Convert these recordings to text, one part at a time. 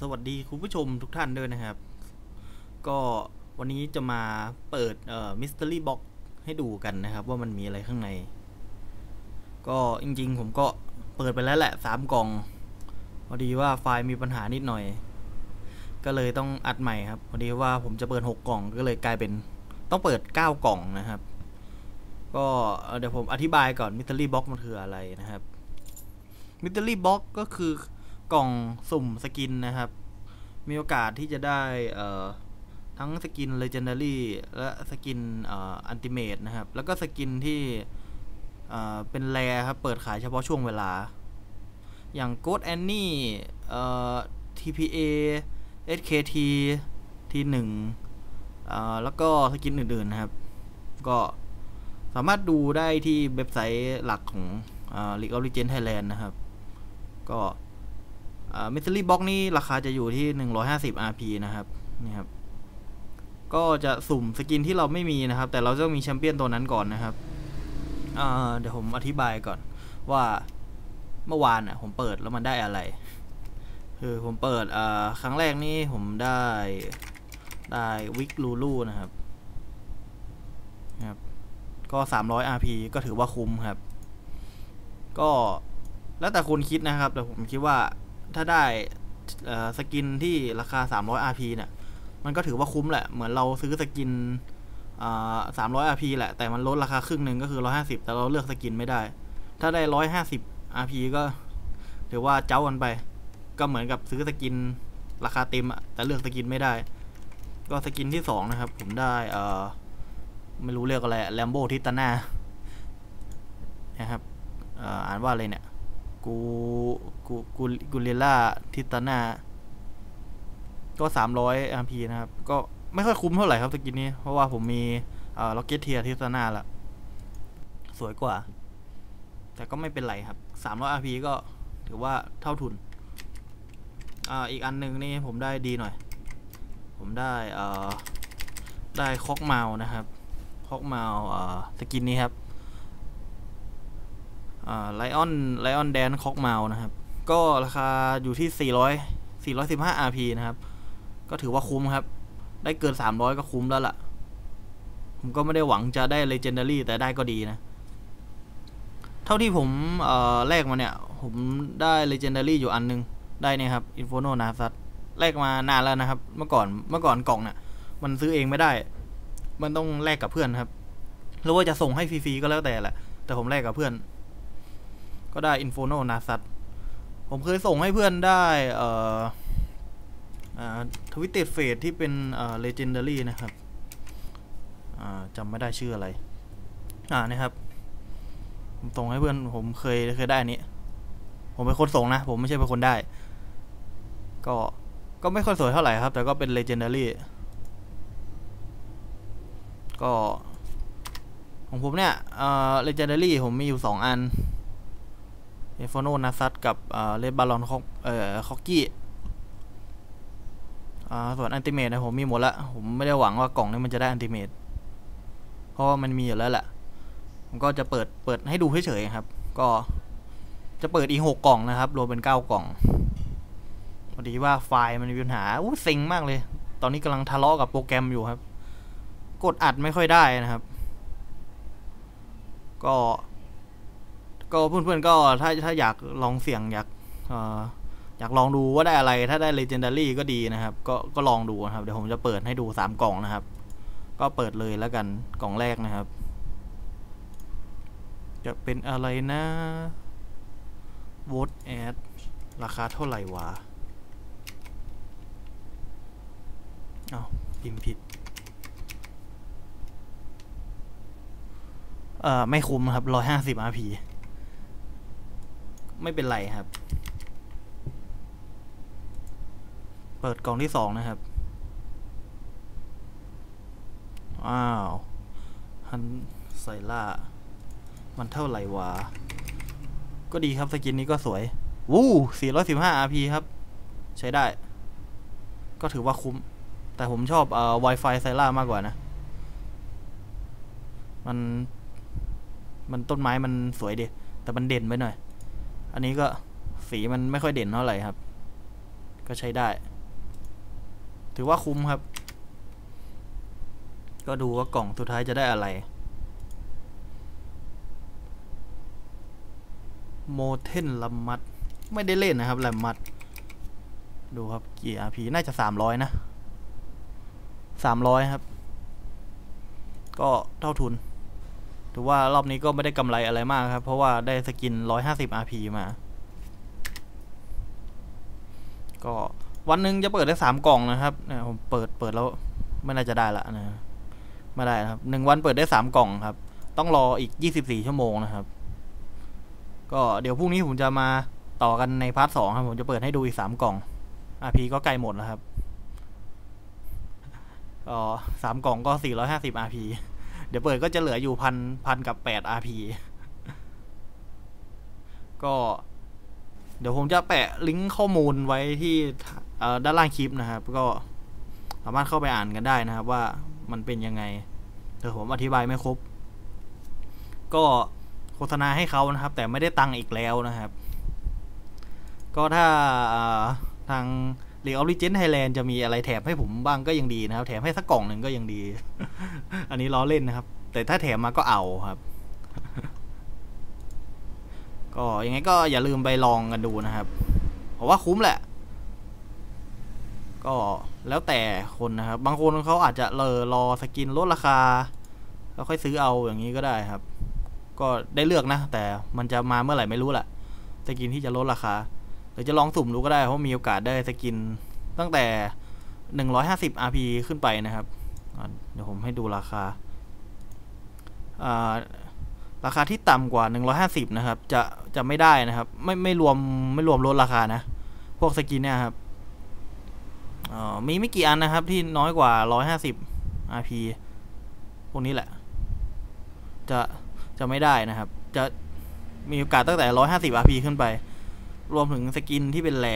สวัสดีคุณผู้ชมทุกท่านด้วยนะครับ ก็วันนี้จะมาเปิดเอ่อมิส t ต r y Box ให้ดูกันนะครับ ว่ามันมีอะไรข้างใน ก็จริงๆ ผมก็เปิดไปแล้วแหละสามกล่อง พอดีว่าไฟล์มีปัญหานิดหน่อย ก็เลยต้องอัดใหม่ครับ พอดีว่าผมจะเปิด6กล่องก็เลยกลายเป็นต้องเปิด9กล่องนะครับ ก็เดี๋ยวผมอธิบายก่อนมิส t ต r y Box มันคืออะไรนะครับมิส t ต r y Box ก็คือ กล่องสุ่มสกินนะครับ มีโอกาสที่จะได้เทั้งสกิน Legendary และสกินอ่อ Ultimate นะครับ แล้วก็สกินที่เเป็นแรครับ เปิดขายเฉพาะช่วงเวลา อย่าง Ghost Annie เอ่อ TPA SKT T1 เอ่อแล้วก็สกินอื่นๆนะครับ ก็สามารถดูได้ที่เว็บไซต์หลักของ League of Legends Thailand นะครับ ก็ มิสซิลี่บ็อกนี่ราคาจะอยู่ที่ 150 RP นะครับนี่ครับ ก็จะสุ่มสกินที่เราไม่มีนะครับ แต่เราจะมีแชมเปี้ยนตัวนั้นก่อนนะครับเดี๋ยวผมอธิบายก่อน ว่าเมื่อวานอะ ผมเปิดแล้วมันได้อะไร คือผมเปิดครั้งแรกนี่ผมได้ได้วิกลูลูนะครับนะครับ ก็ 300 RP ก็ถือว่าคุ้มครับ ก็แล้วแต่คุณคิดนะครับ แต่ผมคิดว่า ถ้าได้สกินที่ราคา 300 RP เนี่ย มันก็ถือว่าคุ้มแหละ เหมือนเราซื้อสกินอ่า300 RP แหละ แต่มันลดราคาครึ่งหนึ่งก็คือ 150 แต่เราเลือกสกินไม่ได้ ถ้าได้ 150 RP ก็ถือว่าเจ้ากันไป ก็เหมือนกับซื้อสกินราคาเต็มอะแต่เลือกสกินไม่ได้ ก็สกินที่สองนะครับ ผมได้เออไม่รู้เรียกอะไรแลมโบทิตาน่านะครับอ่านว่าอะไรเนี่ย กูกูกูกูเรล่าทิตานาก็สามร้อยอาร์พีนะครับ ก็ไม่ค่อยคุ้มเท่าไหร่ครับสกินนี้ เพราะว่าผมมีเอ่อล็อกเก็ตเทียทิตานาละสวยกว่า แต่ก็ไม่เป็นไรครับสามร้อยอาร์พีก็ถือว่าเท่าทุนอ่าอีกอันหนึ่งนี่ผมได้ดีหน่อย ผมได้เอ่อได้คอกเมานะครับคอกเมาเอ่อสกินนี้ครับ ไลออนไลออนแดนคอกเมานะครับ ก็ราคาอยู่ที่ 400 415 RP นะครับ ก็ถือว่าคุ้มครับ ได้เกิน 300 ก็คุ้มแล้วล่ะ ผมก็ไม่ได้หวังจะได้ Legendary แต่ได้ก็ดีนะ เท่าที่ผมแลกมาเนี่ย ผมได้ Legendary อยู่อันนึง ได้เนี่ยครับ Inferno n a s a แลกมานานแล้วนะครับ เมื่อก่อนเมื่อก่อนกล่องเนี่ยมันซื้อเองไม่ได้ มันต้องแลกกับเพื่อนครับ หรือว่าจะส่งให้ฟรีๆก็แล้วแต่แหละ แต่ผมแลกกับเพื่อน ก็ได้ Inferno n a s a ผมเคยส่งให้เพื่อนได้เอ่อทวิตเต d เฟสที่เป็นเอ่อ legendary นะครับจำไม่ได้ชื่ออะไร อ่านะครับ ผมส่งให้เพื่อนผมเคยเคยได้อนี้ ผมเป็นคนส่งนะ ผมไม่ใช่เป็นคนได้ ก็ก็ไม่ค่อยสวยเท่าไหร่ครับ แต่ก็เป็น legendary ก็ ของผมเนี่ยเอ่อ legendary ผมมีอยู่สองอัน เอฟโนนาซัตกับเลบาลอนคอกเอ่อคอกกี้ส่วนอันติเมตนะผมมีหมดละ ผมไม่ได้หวังว่ากล่องนี้มันจะได้อันติเมตเพราะว่ามันมีอยู่แล้วแหละผมก็จะเปิดเปิดให้ดูเฉยๆครับ ก็จะเปิดอีหกกล่องนะครับ รวมเป็นเก้ากล่องพอดีว่าไฟล์มันมีปัญหาอู้เซ็งมากเลย ตอนนี้กำลังทะเลาะกับโปรแกรมอยู่ครับ กดอัดไม่ค่อยได้นะครับ ก็ ก็เพื่อนๆก็ถ้าถ้าอยากลองเสี่ยงอยากอยากลองดูว่าได้อะไร ถ้าได้ Legendary ก็ดีนะครับ ก็ก็ลองดูนะครับ เดี๋ยวผมจะเปิดให้ดูสามกล่องนะครับ ก็เปิดเลยแล้วกันกล่องแรกนะครับ จะเป็นอะไรนะ Vote Ad ราคาเท่าไหร่วะอ้าวพิมพ์ผิด เอ่อ ไม่คุ้มครับร้อยห้าสิบ RP ไม่เป็นไรครับ เปิดกล่องที่สองนะครับ อ้าวฮันไซล่า มันเท่าไหร่วะ ก็ดีครับสกินนี้ก็สวย วู้415 RP ครับ ใช้ได้ ก็ถือว่าคุ้ม แต่ผมชอบเอ่อ Wi-Fi ไซล่ามากกว่านะ มัน มันต้นไม้มันสวยดีแต่มันเด่นไปหน่อย อันนี้ก็สีมันไม่ค่อยเด่นเท่าไหร่ครับ ก็ใช้ได้ ถือว่าคุ้มครับ ก็ดูว่ากล่องสุดท้ายจะได้อะไร โมเทนลัมมัด ไม่ได้เล่นนะครับลัมมัด ดูครับกี่ RP น่าจะสามร้อยนะสามร้อยครับ ก็เท่าทุน ถือว่ารอบนี้ก็ไม่ได้กำไรอะไรมากครับ เพราะว่าได้สกินร้อยห้าสิบ RP มา ก็วันหนึ่งจะเปิดได้สามกล่องนะครับเนี่ยผมเปิดเปิดแล้วไม่น่าจะได้ละนะไม่ได้นะครับหนึ่งวันเปิดได้สามกล่องครับ ต้องรออีกยี่สิบสี่ชั่วโมงนะครับ ก็เดี๋ยวพรุ่งนี้ผมจะมาต่อกันในพาร์ทสองครับ ผมจะเปิดให้ดูอีกสามกล่อง RP ก็ใกล้หมดแล้วครับก็สามกล่องก็สี่ร้อยห้าสิบ RP ดี๋ยวเปิดก็จะเหลืออยู่พันพันกับแปด RP ก็ เดี๋ยวผมจะแปะลิงก์ข้อมูลไว้ที่ด้านล่างคลิปนะครับ ก็สามารถเข้าไปอ่านกันได้นะครับ ว่ามันเป็นยังไงแต่ผมอธิบายไม่ครบ ก็โฆษณาให้เขานะครับ แต่ไม่ได้ตังค์อีกแล้วนะครับ ก็ถ้าทาง เรียออริจินไทยแลนด์จะมีอะไรแถมให้ผมบ้างก็ยังดีนะครับ แถมให้สักกล่องหนึ่งก็ยังดี อันนี้ล้อเล่นนะครับ แต่ถ้าแถมมาก็เอาครับ ก็ยังไงก็อย่าลืมไปลองกันดูนะครับ เพราะว่าคุ้มแหละ ก็แล้วแต่คนนะครับ บางคนเขาอาจจะเลอรอสกินลดราคา แล้วค่อยซื้อเอาอย่างนี้ก็ได้ครับ ก็ได้เลือกนะ แต่มันจะมาเมื่อไหร่ไม่รู้แหละสกินที่จะลดราคา หรือจะลองสุ่มดูก็ได้ เพราะมีโอกาสได้สกินตั้งแต่ 150 RP ขึ้นไปนะครับ เดี๋ยวผมให้ดูราคา ราคาที่ต่ำกว่า 150 นะครับ จะจะไม่ได้นะครับ ไม่ไม่รวมไม่รวมลดราคานะ พวกสกินเนี่ยครับมีไม่กี่อันนะครับที่น้อยกว่า 150 RP พวกนี้แหละ จะจะไม่ได้นะครับ จะมีโอกาสตั้งแต่ 150 RP ขึ้นไป รวมถึงสกินที่เป็นแร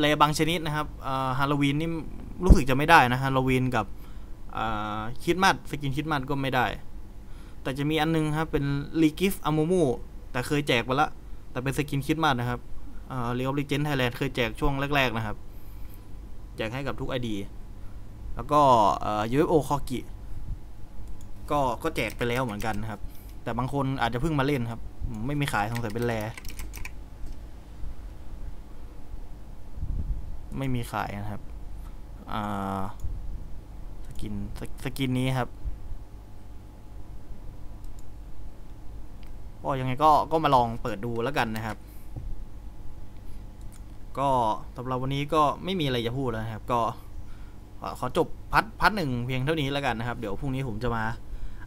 แรบางชนิดนะครับฮาโลวีนนี่รู้สึกจะไม่ได้นะฮาโลวีนกับคิดมัดสกินคิดมัดก็ไม่ได้ แต่จะมีอันนึงครับเป็นรีกิฟอามูมูแต่เคยแจกไปละแต่เป็นสกินคิดมัดนะครับเรียลลิเจนไทยแลนด์เคยแจกช่วงแรก ๆ นะครับ แจกให้กับทุก ID แล้วก็ยูเอฟโอคอกิก็ก็แจกไปแล้วเหมือนกันนะครับ แต่บางคนอาจจะเพิ่งมาเล่นครับ ไม่มีขายสงสัยเป็นแร ไม่มีขายนะครับสกินสกินนี้ครับก็ยังไงก็ก็มาลองเปิดดูแล้วกันนะครับ ก็สำหรับวันนี้ก็ไม่มีอะไรจะพูดแล้วนะครับ ก็ขอจบพัดพัดหนึ่งเพียงเท่านี้แล้วกันนะครับ เดี๋ยวพรุ่งนี้ผมจะมา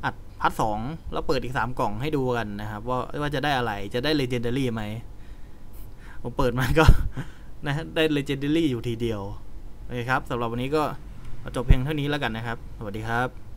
อัดพัดสองแล้วเปิดอีกสามกล่องให้ดูกันนะครับ ว่าว่าจะได้อะไรจะได้เลเจนดารี่ไหมผมเปิดมาก็ นะได้เลเจนดารี่อยู่ทีเดียวโอเคครับสำหรับวันนี้ก็จบเพียงเท่านี้แล้วกันนะครับ สวัสดีครับ